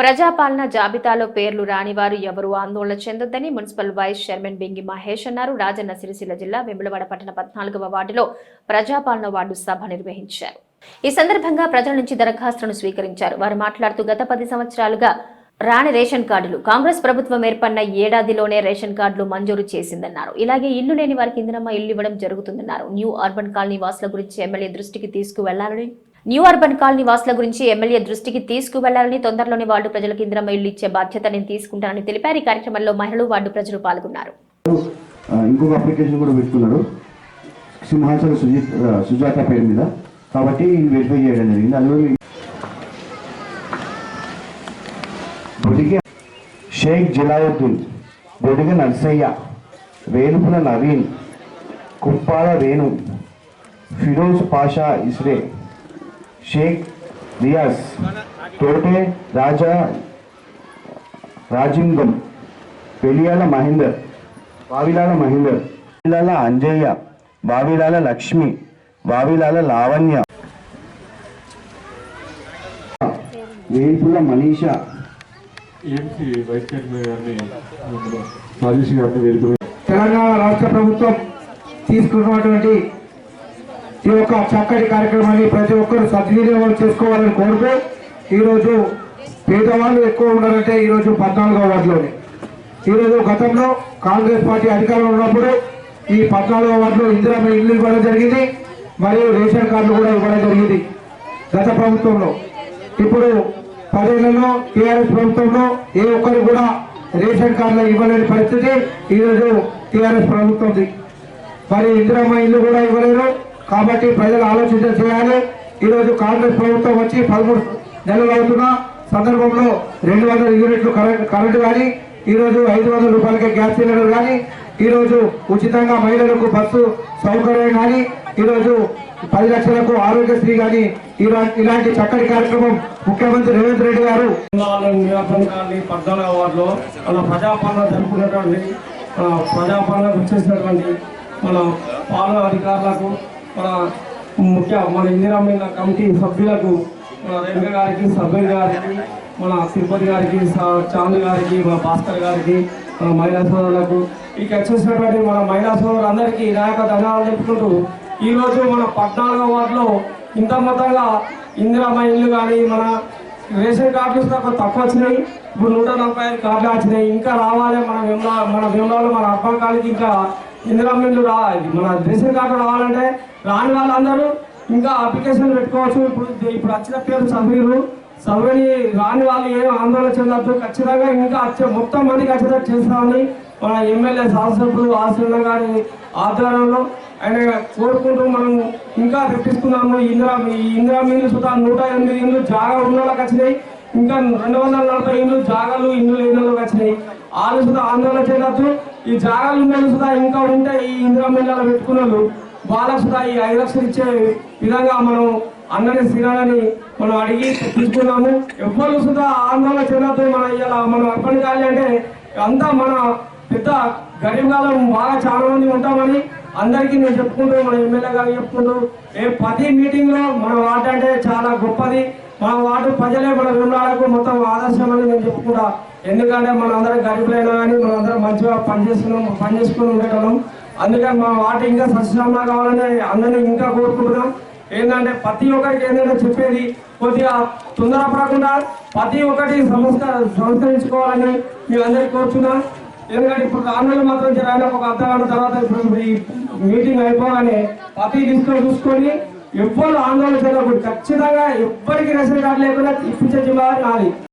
ప్రజాపాలన జాబితాలో పేర్లు రాని వారు ఎవరు ఆందోళన చెందొద్దని municipal vice chairman Bingi Mahesh అన్నారు. రాజన్న సిరిసిల్ల జిల్లా వెములవాడ పట్టణ పద్నాలుగవ వార్డులో ప్రజాపాలన వార్డు సభ నిర్వహించారు. ఈ సందర్భంగా ప్రజల నుంచి దరఖాస్తులను స్వీకరించారు. వారు మాట్లాడుతూ గత పది సంవత్సరాలుగా రాని రేషన్ కార్డులు కాంగ్రెస్ ప్రభుత్వం ఏర్పడిన ఏడాదిలోనే రేషన్ కార్డులు మంజూరు చేసిందన్నారు. ఇలాగే ఇల్లు లేని వారికి ఇందిరమ్మ ఇల్లు ఇవ్వడం జరుగుతుందన్నారు. న్యూ అర్బన్ కాలనీ వాసుల గురించి ఎమ్మెల్యే దృష్టికి తీసుకువెళ్ళాలని న్యూ అర్బన్ కాలనీ వాసుల గురించి ఎమ్మెల్యే దృష్టికి తీసుకువెళ్ళాలని తొందరలోనే వార్డు ప్రజలకు ఇందిరమ్మ ఇల్లు ఇచ్చే బాధ్యత నేను తీసుకుంటానని తెలిపారు. ఈ కార్యక్రమంలో మహిళలు వార్డు ప్రజలు పాల్గొన్నారు. ఇంకొక అప్లికేషన్ కూడా పెట్టుకున్నారు. సింహాచల సుజిత్ సుజాత పేరు మీద. కాబట్టి వెరిఫై చేయడం జరిగింది. అందులో షేక్ జలావుద్దీన్ బొడిగ నర్సయ్య వేలుపుల నవీన్ కుప్పాల వేణు ఫిరోజ్ పాషా ఇస్రే షేక్ రియాజ్ తోటే Raja Rajingam Peliyala Mahender Bavilala Mahender Bavilala Anjaiah Bavilala Lakshmi Bavilala Lavanya. Velpula Manisha. AMC vice chairman గారిని రాజేష్ గారిని వేడుకుని తెలంగాణ రాష్ట్ర ప్రభుత్వం తీసుకున్నటువంటి ఈ యొక్క చక్కటి కార్యక్రమాన్ని ప్రతి ఒక్కరు సద్వినియోగం చేసుకోవాలని కోరుతూ ఈరోజు పేదవాళ్ళు ఎక్కువ ఉన్నారంటే ఈరోజు పద్నాలుగో వార్డులోనే. ఈరోజు గతంలో కాంగ్రెస్ పార్టీ అధికారంలో ఉన్నప్పుడు ఈ పద్నాలుగో వార్డులో ఇందిరామ ఇల్లు ఇవ్వడం జరిగింది మరియు రేషన్ కార్డులు కూడా ఇవ్వడం జరిగింది గత ప్రభుత్వంలో. ఇప్పుడు పదేళ్ళలో టీఆర్ఎస్ ప్రభుత్వంలో ఏ ఒక్కరు కూడా రేషన్ కార్డులు ఇవ్వలేని పరిస్థితి ఈరోజు టీఆర్ఎస్ ప్రభుత్వంది. మరి ఇందిరామ్మ ఇల్లు కూడా ఇవ్వలేరు కాబట్టి ప్రజలు ఆలోచించ చేయాలి. ఈరోజు కాంగ్రెస్ ప్రభుత్వం వచ్చి పదమూడు నెలలు అవుతున్న సందర్భంలో రెండు వందల యూనిట్లు కరెంట్ కరెంటు కానీ ఈరోజు ఐదు వందల రూపాయలకే గ్యాస్ సిలిండర్ కానీ ఈరోజు ఉచితంగా మహిళలకు బస్సు సౌకర్యం కానీ ఈరోజు పది లక్షలకు ఆరోగ్యశ్రీ కానీ ఇలా- ఇలాంటి చక్కటి కార్యక్రమం ముఖ్యమంత్రి రేవంత్ రెడ్డి గారు. నియోజకవర్గం వార్డులో మన ప్రజాపాలన జరుపుకున్నటువంటి మన ప్రజాపాలన వచ్చేసినటువంటి మన పాలన అధికారులకు మన ముఖ్య మన ఇందిరామైన కమిటీ సభ్యులకు మన రేణుక గారికి సభ్యులు గారికి మన తిరుపతి గారికి చాంద్ గారికి మన భాస్కర్ గారికి మన మహిళా సోదరులకు ఇక వచ్చేసినటువంటి మన మహిళా సోదరులందరికీ నా యొక్క ధన్యవాదాలు చెప్పుకుంటూ ఈరోజు మన పద్నాలుగో వార్డులో ఇంత మొత్తంగా ఇందిరా ఇల్లు కానీ మన రేషన్ కార్డులు తక్కువ తక్కువ వచ్చినాయి. ఇప్పుడు నూట నలభై ఐదు కార్డులు వచ్చినాయి. ఇంకా రావాలి మన విమలా మన విమలాలు మన అర్బన్ కాలేజీ ఇంకా ఇందిరా మిల్లు రా మన రేషన్ కార్డు రావాలంటే రాని వాళ్ళందరూ ఇంకా అప్లికేషన్ పెట్టుకోవచ్చు. ఇప్పుడు ఇప్పుడు వచ్చిన పేరు సభ్యులు సభ్యుని రాని వాళ్ళు ఏం ఆందోళన చెందద్దు. ఖచ్చితంగా ఇంకా వచ్చే మొత్తం మంది ఖచ్చితంగా చేస్తామని మన ఎమ్మెల్యే శాసనసభ్యులు ఆశ్రమ గారి ఆధ్వర్యంలో ఆయన కోరుకుంటూ మనం ఇంకా తెప్పిస్తున్నాము ఇందిరా ఈ ఇందిరా మిల్లు సుతా నూట ఎనిమిది ఇండ్లు జాగా ఉన్న వాళ్ళకి వచ్చినాయి. ఇంకా రెండు వందల నలభై ఇండ్లు జాగాలు ఇండ్లు లేని వచ్చినాయి. వాళ్ళు సుతా ఆందోళన చేయవచ్చు ఈ జాగాలు ఉన్న వాళ్ళు సుతా ఇంకా ఉంటే ఈ ఇందిరా మిల్లలో పెట్టుకున్నారు వాళ్ళకు కూడా ఈ ఐదు లక్షలు ఇచ్చే విధంగా మనం అన్నని తినాలని మనం అడిగి తీసుకున్నాము. ఎవ్వరు సుధా ఆందోళన చెందద్దు. మన ఇలా మనం అర్పణ కాలి అంటే అంతా మన పెద్ద గరీబ్ కాలం బాగా చాలా మంది ఉంటామని అందరికీ నేను చెప్పుకుంటూ మన ఎమ్మెల్యే గారు చెప్పుకుంటూ ఏ ప్రతి మీటింగ్లో మన వార్డు అంటే చాలా గొప్పది. మన వార్డు ప్రజలే మన విమలాలకు మొత్తం ఆదర్శం అని నేను చెప్పుకుంటా. ఎందుకంటే మనందరం గరీబులైనా కానీ మనందరం మంచిగా పనిచేస్తున్నాం పని చేసుకుని ఉండేటం అందుకని మా మాట ఇంకా సస్యశ్యామలా కావాలని అందరినీ ఇంకా కోరుకుంటున్నాం. ఏంటంటే ప్రతి ఒక్కరికి ఏంటంటే చెప్పేది కొద్దిగా తొందరపడకుండా ప్రతి ఒక్కటి సంస్థ సంస్కరించుకోవాలని మీ అందరికీ కోరుచున్నాం. ఎందుకంటే ఇప్పుడు ఆందోళన మాత్రం జరగాలి ఒక అర్ధ గంట తర్వాత ఇప్పుడు ఈ మీటింగ్ అయిపోగానే ప్రతి లిస్టులో చూసుకొని ఎవ్వరు ఆందోళన జరగకూడదు ఖచ్చితంగా ఎవ్వరికి రేషన్ కార్డు లేకుండా ఇప్పించే జిల్లా నాది